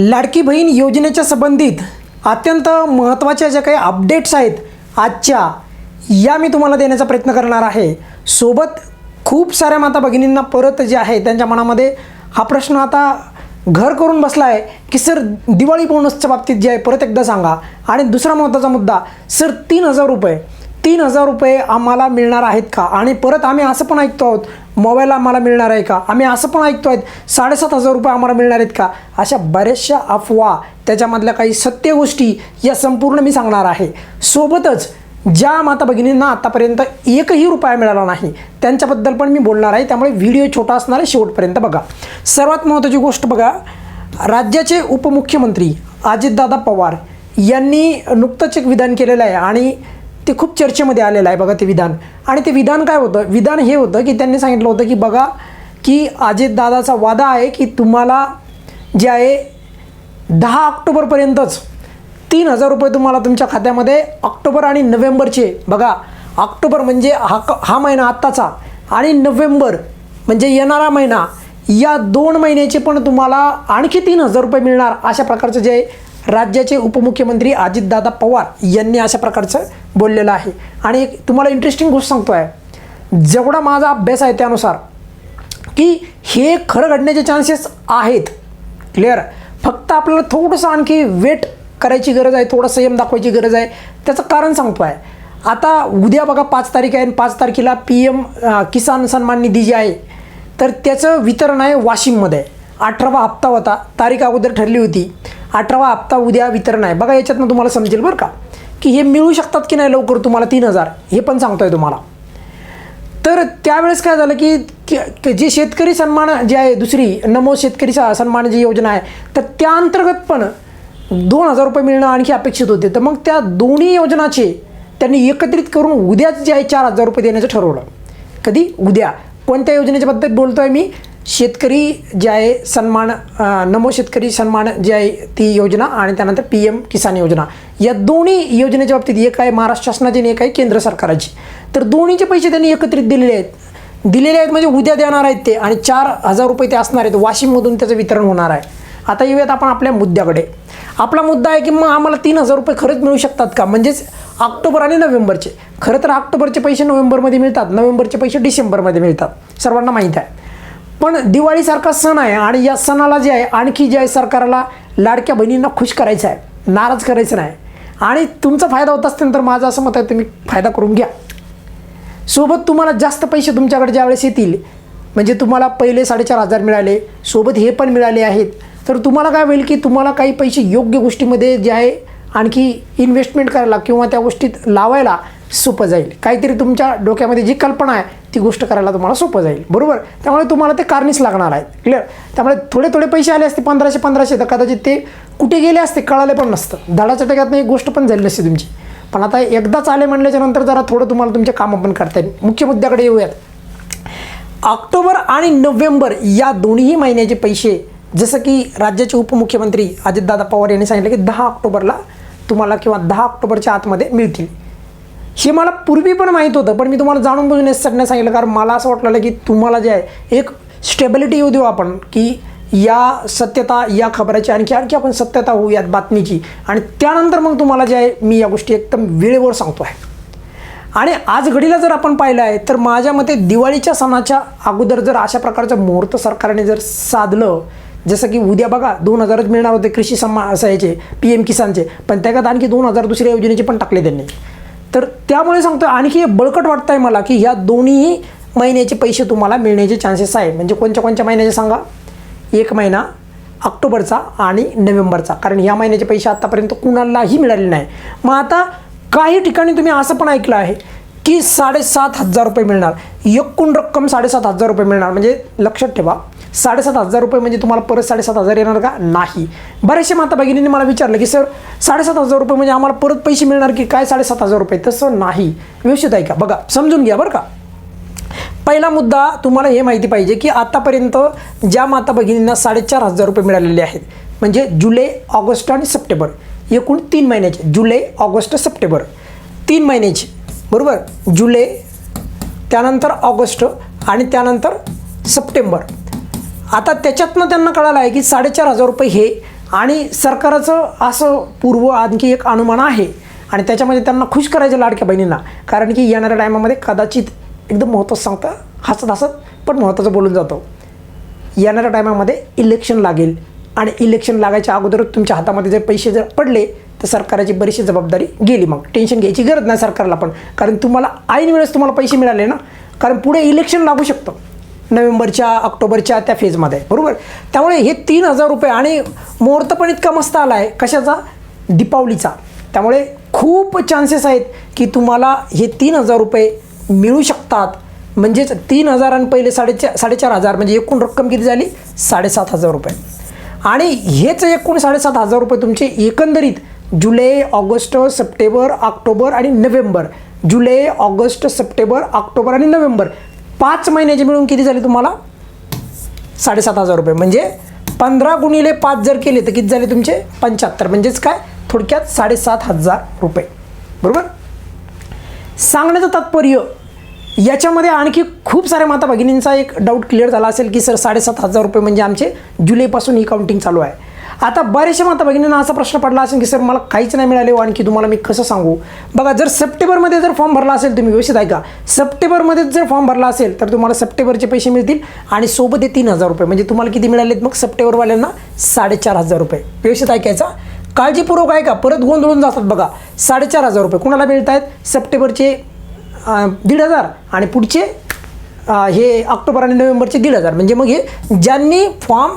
लाडकी बहीण योजनेच्या संबंधित अत्यंत महत्त्वाच्या ज्या काही अपडेट्स आहेत आजच्या या मी तुम्हाला देण्याचा प्रयत्न करणार आहे. सोबत खूप साऱ्या माता भगिनींना परत जे आहे त्यांच्या मनामध्ये हा प्रश्न आता घर करून बसला आहे की सर दिवाळी बोनसच्या बाबतीत जे आहे परत एकदा सांगा. आणि दुसरा महत्त्वाचा मुद्दा सर तीन हजार रुपये तीन हजार रुपये आम्हाला मिळणार आहेत का? आणि परत आम्ही असं पण ऐकतो आहोत मोबाईल आम्हाला मिळणार आहे का? आम्ही असं पण ऐकतो आहेत साडेसात हजार रुपये आम्हाला मिळणार आहेत का? अशा बऱ्याचशा अफवा त्याच्यामधल्या काही सत्य गोष्टी या संपूर्ण मी सांगणार आहे. सोबतच ज्या माता भगिनींना आतापर्यंत एकही रुपया मिळाला नाही त्यांच्याबद्दल पण मी बोलणार आहे. त्यामुळे व्हिडिओ छोटा असणार आहे शेवटपर्यंत बघा. सर्वात महत्त्वाची गोष्ट बघा राज्याचे उपमुख्यमंत्री अजितदादा पवार यांनी नुकतंच एक विधान केलेलं आहे आणि ते खूप चर्चेमध्ये आलेलं आहे बघा ते विधान. आणि ते विधान काय होतं? विधान हे होतं की त्यांनी सांगितलं होतं की बघा की अजितदादाचा वादा आहे की तुम्हाला जे आहे दहा ऑक्टोबरपर्यंतच तीन हजार रुपये तुम्हाला तुमच्या खात्यामध्ये ऑक्टोबर आणि नोव्हेंबरचे. बघा ऑक्टोबर म्हणजे हा क- हा महिना आत्ताचा आणि नोव्हेंबर म्हणजे येणारा महिना या दोन महिन्याचे पण तुम्हाला आणखी तीन हजार रुपये मिळणार अशा प्रकारचं जे राज्याचे उपमुख्यमंत्री अजितदादा पवार यांनी अशा प्रकारचं बोललेलं आहे. आणि एक तुम्हाला इंटरेस्टिंग गोष्ट सांगतो आहे जेवढा माझा अभ्यास आहे त्यानुसार की हे खरं घडण्याचे चान्सेस आहेत. क्लिअर फक्त आपल्याला थोडंसं आणखी वेट करायची गरज आहे थोडं संयम दाखवायची गरज आहे. त्याचं कारण सांगतो आहे आता उद्या बघा पाच तारीख आहे आणि पाच तारखेला पी एम किसान सन्मान निधी जी आहे तर त्याचं वितरण आहे वाशिममध्ये. अठरावा हप्ता होता तारीख अगोदर ठरली होती. अठरावा हप्ता उद्या वितरण आहे. बघा याच्यातनं तुम्हाला समजेल बरं का की हे मिळू शकतात की नाही लवकर तुम्हाला तीन हजार हे पण सांगतो आहे तुम्हाला. तर त्यावेळेस काय झालं की जे शेतकरी सन्मान जे आहे दुसरी नमो शेतकरी सन्मान जी योजना आहे तर त्या अंतर्गत पण दोन हजार रुपये मिळणं आणखी अपेक्षित होते. तर मग त्या दोन्ही योजनाचे त्यांनी एकत्रित करून उद्याच जे आहे चार हजार रुपये देण्याचं ठरवलं. कधी? उद्या. कोणत्या योजनेच्या बद्दल आहे मी? शेतकरी जे आहे सन्मान नमो शेतकरी सन्मान जे आहे ती योजना आणि त्यानंतर पी एम किसान योजना. या दोन्ही योजनेच्या बाबतीत एक आहे महाराष्ट्र शासनाची आणि एक आहे केंद्र सरकारची. तर दोन्हीचे पैसे त्यांनी एकत्रित दिलेले आहेत. दिलेले आहेत म्हणजे उद्या देणार आहेत ते आणि चार हजार रुपये ते असणार आहेत. वाशिममधून त्याचं वितरण होणार आहे. आता येऊयात आपण आपल्या मुद्द्याकडे. आपला मुद्दा आहे की मग आम्हाला तीन हजार रुपये खरंच मिळू शकतात का? म्हणजेच ऑक्टोबर आणि नोव्हेंबरचे. खरं तर ऑक्टोबरचे पैसे नोव्हेंबरमध्ये मिळतात. नोव्हेंबरचे पैसे डिसेंबरमध्ये मिळतात. सर्वांना माहीत आहे. पण दिवाळीसारखा सण आहे आणि या सणाला जे आहे आणखी जे आहे सरकारला लाडक्या बहिणींना खुश करायचं आहे नाराज करायचं नाही. आणि तुमचा फायदा होत असतील तर माझं असं मत आहे तुम्ही फायदा करून घ्या. सोबत तुम्हाला जास्त पैसे तुमच्याकडे ज्यावेळेस येतील म्हणजे तुम्हाला पहिले साडेचार हजार मिळाले सोबत हे पण मिळाले आहेत तर तुम्हाला काय होईल की तुम्हाला काही पैसे योग्य गोष्टीमध्ये जे आहे आणखी इन्व्हेस्टमेंट करायला किंवा त्या गोष्टीत लावायला सोपं जाईल. काहीतरी तुमच्या डोक्यामध्ये जी कल्पना आहे ती गोष्ट करायला तुम्हाला सोपं जाईल. बरोबर? त्यामुळे तुम्हाला ते कारणीच लागणार आहेत क्लिअर त्यामुळे थोडे थोडे पैसे आले असते पंधराशे पंधराशे तर कदाचित ते कुठे गेले असते कळाले पण नसतं. धडाच्या टक्यात एक गोष्ट पण झाली नसते तुमची. पण आता एकदाच आले म्हणल्याच्या नंतर जरा थोडं तुम्हाला तुमचे कामं पण करता येईल. मुख्य मुद्द्याकडे येऊयात. ऑक्टोबर आणि नोव्हेंबर या दोन्ही महिन्याचे पैसे जसं की राज्याचे उपमुख्यमंत्री अजितदादा पवार यांनी सांगितलं की दहा ऑक्टोबरला तुम्हाला किंवा दहा ऑक्टोबरच्या आतमध्ये मिळतील. हे मला पूर्वी पण माहीत होतं पण मी तुम्हाला जाणून बुजून नाही सांगितलं कारण मला असं वाटलेलं की तुम्हाला जे आहे एक स्टेबिलिटी येऊ देऊ आपण की या सत्यता या खबराची आणखी आणखी आपण सत्यता होऊ यात बातमीची. आणि त्यानंतर मग तुम्हाला जे आहे मी या गोष्टी एकदम वेळेवर सांगतो आहे आणि आज घडीला जर आपण पाहिलं आहे तर माझ्या मते दिवाळीच्या सणाच्या अगोदर जर अशा प्रकारचं मुहूर्त सरकारने जर साधलं जसं की उद्या बघा दोन हजारच मिळणार होते कृषी सम्मा असं याचे पी एम किसानचे पण त्याच्यात आणखी दोन हजार दुसऱ्या योजनेचे पण टाकले त्यांनी. तर त्यामुळे सांगतो आणखी हे बळकट वाटतं आहे मला की ह्या दोन्ही महिन्याचे पैसे तुम्हाला मिळण्याचे चान्सेस आहे म्हणजे कोणत्या कोणत्या महिन्याचे सांगा? एक महिना ऑक्टोबरचा आणि नोव्हेंबरचा. कारण ह्या महिन्याचे पैसे आत्तापर्यंत कुणालाही मिळाले नाही. मग आता काही ठिकाणी तुम्ही असं पण ऐकलं आहे की साडेसात हजार रुपये मिळणार. एकूण रक्कम साडेसात हजार रुपये मिळणार. म्हणजे लक्षात ठेवा साडेसात हजार रुपये म्हणजे तुम्हाला परत साडेसात हजार येणार का? नाही. बरेचसे माता भगिनींनी मला विचारलं की सर साडेसात हजार रुपये म्हणजे आम्हाला परत पैसे मिळणार की काय साडेसात हजार रुपये? तसं नाही. व्यवस्थित आहे का? बघा समजून घ्या बरं का. पहिला मुद्दा तुम्हाला हे माहिती पाहिजे की आतापर्यंत ज्या माता भगिनींना साडेचार हजार रुपये मिळालेले आहेत म्हणजे जुलै ऑगस्ट आणि सप्टेंबर एकूण तीन महिन्याचे जुलै ऑगस्ट सप्टेंबर तीन महिन्याचे बरोबर? जुलै त्यानंतर ऑगस्ट आणि त्यानंतर सप्टेंबर. आता त्याच्यातनं त्यांना कळालं आहे की साडेचार हजार रुपये हे आणि सरकारचं असं पूर्व आणखी एक अनुमान आहे. आणि त्याच्यामध्ये त्यांना खुश करायचं लाडक्या बहिणींना. कारण की येणाऱ्या टायमामध्ये कदाचित एकदम महत्त्वाचं सांगता हसत हसत पण महत्त्वाचं बोलून जातो. येणाऱ्या टायमामध्ये इलेक्शन लागेल. आणि इलेक्शन लागायच्या अगोदर तुमच्या हातामध्ये जर पैसे जर पडले तर सरकारची बरीचशी जबाबदारी गेली मग. टेन्शन घ्यायची गरज नाही सरकारला पण. कारण तुम्हाला ऐन वेळेस तुम्हाला पैसे मिळाले ना. कारण पुढे इलेक्शन लागू शकतं. नोव्हेंबरच्या ऑक्टोबरच्या त्या फेजमध्ये बरोबर? त्यामुळे हे तीन हजार रुपये आणि मुहूर्त पण इतका मस्त आला आहे कशाचा? दीपावलीचा. त्यामुळे खूप चान्सेस आहेत की तुम्हाला हे तीन हजार रुपये मिळू शकतात. म्हणजेच तीन हजार आणि पहिले साडेचार साडेचार हजार म्हणजे एकूण रक्कम किती झाली? साडेसात हजार रुपये. आणि हेच एकूण साडेसात हजार रुपये तुमचे एकंदरीत जुलै ऑगस्ट सप्टेंबर ऑक्टोबर आणि नोव्हेंबर. जुलै ऑगस्ट सप्टेंबर ऑक्टोबर आणि नोव्हेंबर पाच महिन्याचे मिळून किती झाले तुम्हाला? साडेसात हजार रुपये. म्हणजे पंधरा गुणिले पाच जर केले तर किती झाले तुमचे? पंच्याहत्तर. म्हणजेच काय? थोडक्यात साडेसात हजार रुपये. बरोबर? सांगण्याचं तात्पर्य याच्यामध्ये आणखी खूप साऱ्या माता भगिनींचा एक डाऊट क्लिअर झाला असेल की सर साडेसात हजार रुपये म्हणजे आमचे जुलैपासून ही काउंटिंग चालू आहे. आता बऱ्याचशा माता भगिनींना असा प्रश्न पडला असेल की सर मला काहीच नाही मिळाले हो आणखी तुम्हाला मी कसं सांगू? बघा जर सप्टेंबरमध्ये जर फॉर्म भरला असेल तुम्ही व्यवस्थित ऐका. सप्टेंबरमध्ये जर फॉर्म भरला असेल तर तुम्हाला सप्टेंबरचे पैसे मिळतील आणि सोबत हे तीन हजार रुपये. म्हणजे तुम्हाला किती मिळालेत मग? सप्टेंबरवाल्यांना साडेचार हजार रुपये. व्यवस्थित ऐकायचा? काळजीपूर्वक ऐका. परत गोंधळून जातात बघा. साडेचार हजार रुपये. कुणाला मिळत आहेत सप्टेंबरचे दीड हजार आणि पुढचे हे ऑक्टोबर आणि नोव्हेंबरचे दीड हजार. म्हणजे मग हे ज्यांनी फॉर्म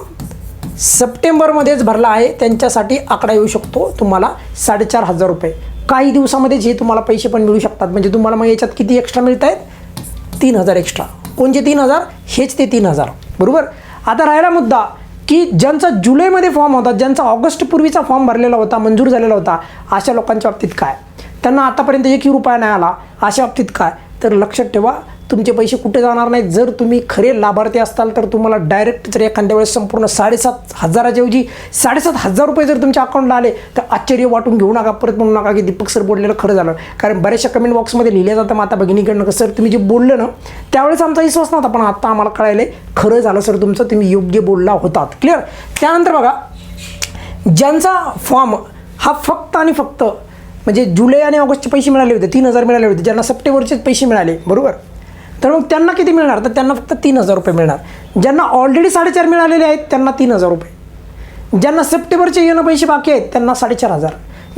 सप्टेंबरमध्येच भरला आहे. त्यांच्यासाठी आकडा येऊ शकतो. तुम्हाला साडेचार हजार रुपये. काही दिवसामध्येच हे तुम्हाला पैसे पण मिळू शकतात. म्हणजे तुम्हाला मग याच्यात किती एक्स्ट्रा मिळत आहेत तीन हजार एक्स्ट्रा कोणचे तीन हजार? हेच ते तीन हजार. बरोबर? आता राहिला मुद्दा की ज्यांचा जुलैमध्ये फॉर्म होता ज्यांचा ऑगस्ट पूर्वीचा फॉर्म भरलेला होता मंजूर झालेला होता अशा लोकांच्या बाबतीत काय? त्यांना आतापर्यंत एकही रुपया नाही आला. अशा बाबतीत काय? तर लक्षात ठेवा तुमचे पैसे कुठे जाणार नाहीत. जर तुम्ही खरे लाभार्थी असताल तर तुम्हाला डायरेक्ट जर एखाद्या वेळेस संपूर्ण साडेसात हजाराच्याऐवजी साडेसात हजार रुपये जर तुमच्या अकाउंटला आले तर आश्चर्य वाटून घेऊ नका. परत म्हणू नका की दीपक सर बोललेलं खरं झालं. कारण बऱ्याचशा कमेंट बॉक्समध्ये लिहिलं जातं माता भगिनीकडनं. सर तुम्ही जे बोललं ना त्यावेळेस आमचा विश्वास नव्हता पण आता आम्हाला कळायलं खरं झालं सर तुमचं तुम्ही योग्य बोलला होतात. क्लिअर त्यानंतर बघा ज्यांचा फॉर्म हा फक्त आणि फक्त म्हणजे जुलै आणि ऑगस्टचे पैसे मिळाले होते तीन हजार मिळाले होते ज्यांना सप्टेंबरचेच पैसे मिळाले बरोबर? तर मग त्यांना किती मिळणार? तर त्यांना फक्त तीन हजार रुपये मिळणार. ज्यांना ऑलरेडी साडेचार मिळालेले आहेत त्यांना तीन हजार रुपये. ज्यांना सप्टेंबरचे येणं पैसे बाकी आहेत त्यांना साडेचार हजार.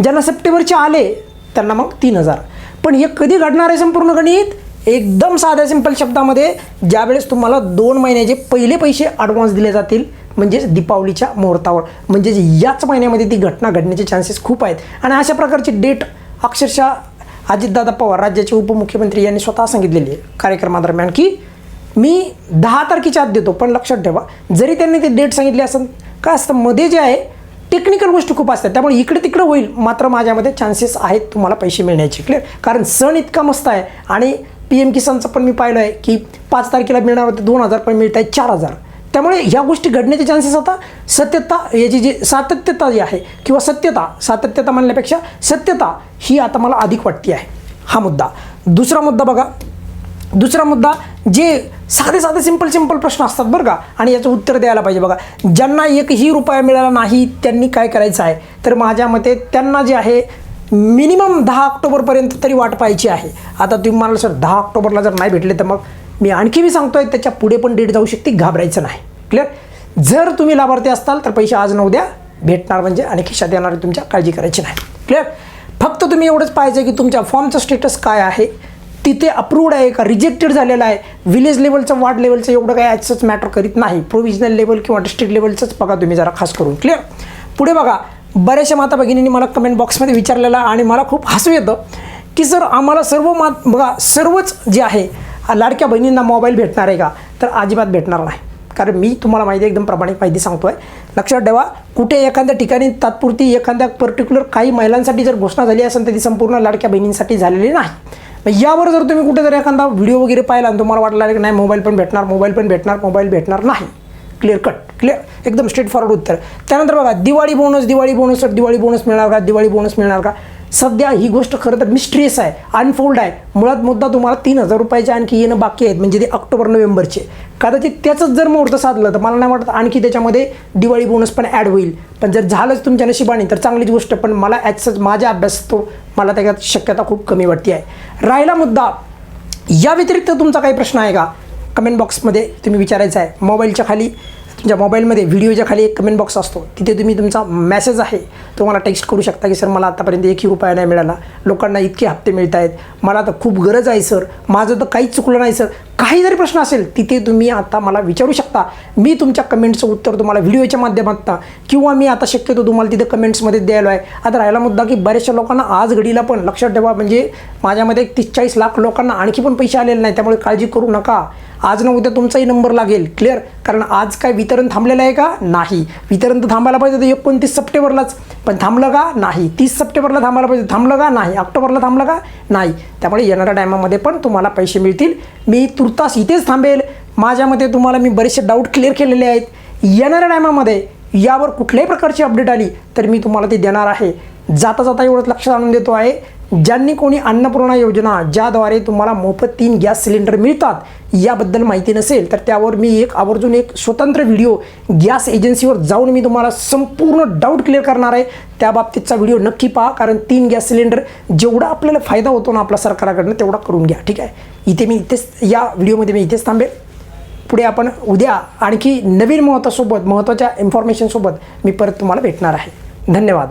ज्यांना सप्टेंबरचे आले त्यांना मग तीन हजार. पण हे कधी घडणार आहे संपूर्ण गणित? एकदम साध्या सिंपल शब्दामध्ये ज्यावेळेस तुम्हाला दोन महिन्याचे पहिले पैसे ॲडव्हान्स दिले जातील म्हणजेच दीपावलीच्या मुहूर्तावर. म्हणजेच याच महिन्यामध्ये ती घटना घडण्याचे चान्सेस खूप आहेत. आणि अशा प्रकारची डेट अक्षरशः अजितदादा पवार राज्याचे उपमुख्यमंत्री यांनी स्वतः सांगितलेली आहे कार्यक्रमादरम्यान की मी दहा तारखेच्या आत देतो पण लक्षात ठेवा जरी त्यांनी ते डेट सांगितली असेल काय असतं मध्ये जे आहे टेक्निकल गोष्टी खूप असतात. त्यामुळे इकडे तिकडे होईल मात्र माझ्यामध्ये चान्सेस आहेत तुम्हाला पैसे मिळण्याचे क्लिअर कारण सण इतका मस्त आहे आणि पी एम किसानचं पण मी पाहिलं आहे की पाच तारखेला मिळणार होते दोन हजार पण मिळत आहे चार हजार. त्यामुळे ह्या गोष्टी घडण्याचे चान्सेस आता सत्यता याची जी सातत्यता जी आहे किंवा सत्यता सातत्यता म्हणण्यापेक्षा सत्यता ही आता मला अधिक वाटते आहे. हा मुद्दा. दुसरा मुद्दा बघा. दुसरा मुद्दा जे साधे साधे सिंपल सिंपल प्रश्न असतात बरं का आणि याचं उत्तर द्यायला पाहिजे बघा. ज्यांना एकही रुपया मिळाला नाही त्यांनी काय करायचं आहे? तर माझ्या मते त्यांना जे आहे मिनिमम दहा ऑक्टोबरपर्यंत तरी वाट पाहायची आहे. आता तुम्ही म्हणाल सर दहा ऑक्टोबरला जर नाही भेटले तर मग? मी आणखी मी सांगतोय त्याच्या पुढे पण डेट जाऊ शकते घाबरायचं नाही. क्लिअर जर तुम्ही लाभार्थी असताल तर पैसे आज न उद्या भेटणार म्हणजे आणि खिशात येणार तुमच्या काळजी करायची नाही. क्लिअर फक्त तुम्ही एवढंच पाहिजे की तुमच्या फॉर्मचं स्टेटस काय आहे. तिथे अप्रूव्ड आहे का रिजेक्टेड झालेलं आहे. विलेज लेवलचं वार्ड लेवलचं एवढं काही ॲचच मॅटर करीत नाही. प्रोव्हिजनल लेवल किंवा डिस्ट्रिक्ट लेवलचंच बघा तुम्ही जरा खास करून. क्लिअर पुढे बघा. बऱ्याचशा माता भगिनींनी मला कमेंट बॉक्समध्ये विचारलेलं आणि मला खूप हसू येतं की सर आम्हाला सर्व मात बघा सर्वच जे आहे लाडक्या बहिणींना मोबाईल भेटणार आहे का? तर अजिबात भेटणार नाही. कारण मी तुम्हाला माहिती एकदम प्रामाणिक माहिती सांगतो आहे लक्षात ठेवा कुठे एखाद्या ठिकाणी तात्पुरती एखाद्या पर्टिक्युलर काही महिलांसाठी जर घोषणा झाली असेल तर ती संपूर्ण लाडक्या बहिणींसाठी झालेली नाही. मग यावर जर तुम्ही कुठे जर एखादा व्हिडिओ वगैरे पाहिला आणि तुम्हाला वाटलं की नाही मोबाईल पण भेटणार मोबाईल पण भेटणार मोबाईल भेटणार नाही. क्लिअर कट क्लिअर एकदम स्ट्रेट फॉरवर्ड उत्तर. त्यानंतर बघा Diwali bonus Diwali bonus Diwali bonus मिळणार का? दिवाळी बोनस मिळणार का? सध्या ही गोष्ट खरं तर मिस्ट्रियस आहे अनफोल्ड आहे. मुळात मुद्दा तुम्हाला तीन हजार रुपयाचे आणखी येणं बाकी आहेत म्हणजे ते ऑक्टोबर नोव्हेंबरचे. कदाचित त्याचंच जर मुहूर्त साधलं तर मला नाही वाटत आणखी त्याच्यामध्ये दिवाळी बोनस पण ॲड होईल. पण जर झालंच तुमच्या नशिबाने तर चांगलीच गोष्ट पण मला ॲज माझ्या अभ्यास तो मला त्याच्यात शक्यता खूप कमी वाटते आहे. राहिला मुद्दा. या व्यतिरिक्त तुमचा काही प्रश्न आहे का? कमेंट बॉक्समध्ये तुम्ही विचारायचा आहे. मोबाईलच्या खाली. तुमच्या मोबाईलमध्ये व्हिडिओच्या खाली एक कमेंट बॉक्स असतो तिथे तुम्ही तुमचा मेसेज आहे तो मला टेक्स्ट करू शकता की सर मला आतापर्यंत एकही रुपया नाही मिळाला. लोकांना इतके हप्ते मिळत आहेत मला तर खूप गरज आहे सर. माझं तर काहीच चुकलं नाही सर. काही जरी प्रश्न असेल तिथे तुम्ही आता मला विचारू शकता. मी तुमच्या कमेंटचं उत्तर तुम्हाला व्हिडिओच्या माध्यमातून किंवा मी आता शक्यतो तुम्हाला तिथे कमेंट्समध्ये द्यायला आहे. आता राहिला मुद्दा की बऱ्याचशा लोकांना आज घडीला पण लक्षात ठेवा म्हणजे माझ्यामध्ये तीस चाळीस लाख लोकांना आणखी पण पैसे आलेले नाही त्यामुळे काळजी करू नका. आज ना उद्या तुमचाही नंबर लागेल क्लिअर? कारण आज काय वितरण थांबलेलं आहे का? नाही. वितरण तर थांबायला पाहिजे तर एकोणतीस सप्टेंबरलाच. पण थांबलं का? नाही. तीस सप्टेंबरला थांबायला पाहिजे थांबलं का? नाही. ऑक्टोबरला थांबलं का? नाही. त्यामुळे येणाऱ्या टायमामध्ये पण तुम्हाला पैसे मिळतील. मी तुर्तास इथेच थांबेल. माझ्या मते तुम्हाला मी बरेचसे डाऊट क्लिअर केलेले आहेत. येणाऱ्या टायमामध्ये यावर कुठल्याही प्रकारची अपडेट आली तर मी तुम्हाला ती देणार आहे. जाता जाता एवढंच लक्षात आणून देतो आहे. ज्यांनी कोणी अन्नपूर्णा योजना ज्याद्वारे तुम्हाला मोफत तीन गॅस सिलेंडर मिळतात याबद्दल माहिती नसेल तर त्यावर मी एक आवर्जून एक स्वतंत्र व्हिडिओ गॅस एजन्सीवर जाऊन मी तुम्हाला संपूर्ण डाऊट क्लिअर करणार आहे. त्या बाबतीतचा व्हिडिओ नक्की पहा कारण तीन गॅस सिलेंडर जेवढा आपल्याला फायदा होतो ना आपल्या सरकाराकडनं तेवढा करून घ्या ठीक आहे? इथे मी इथेच या व्हिडिओमध्ये मी इथेच थांबेल. पुढे आपण उद्या आणखी नवीन महत्त्वासोबत महत्त्वाच्या इन्फॉर्मेशनसोबत मी परत तुम्हाला भेटणार आहे. धन्यवाद.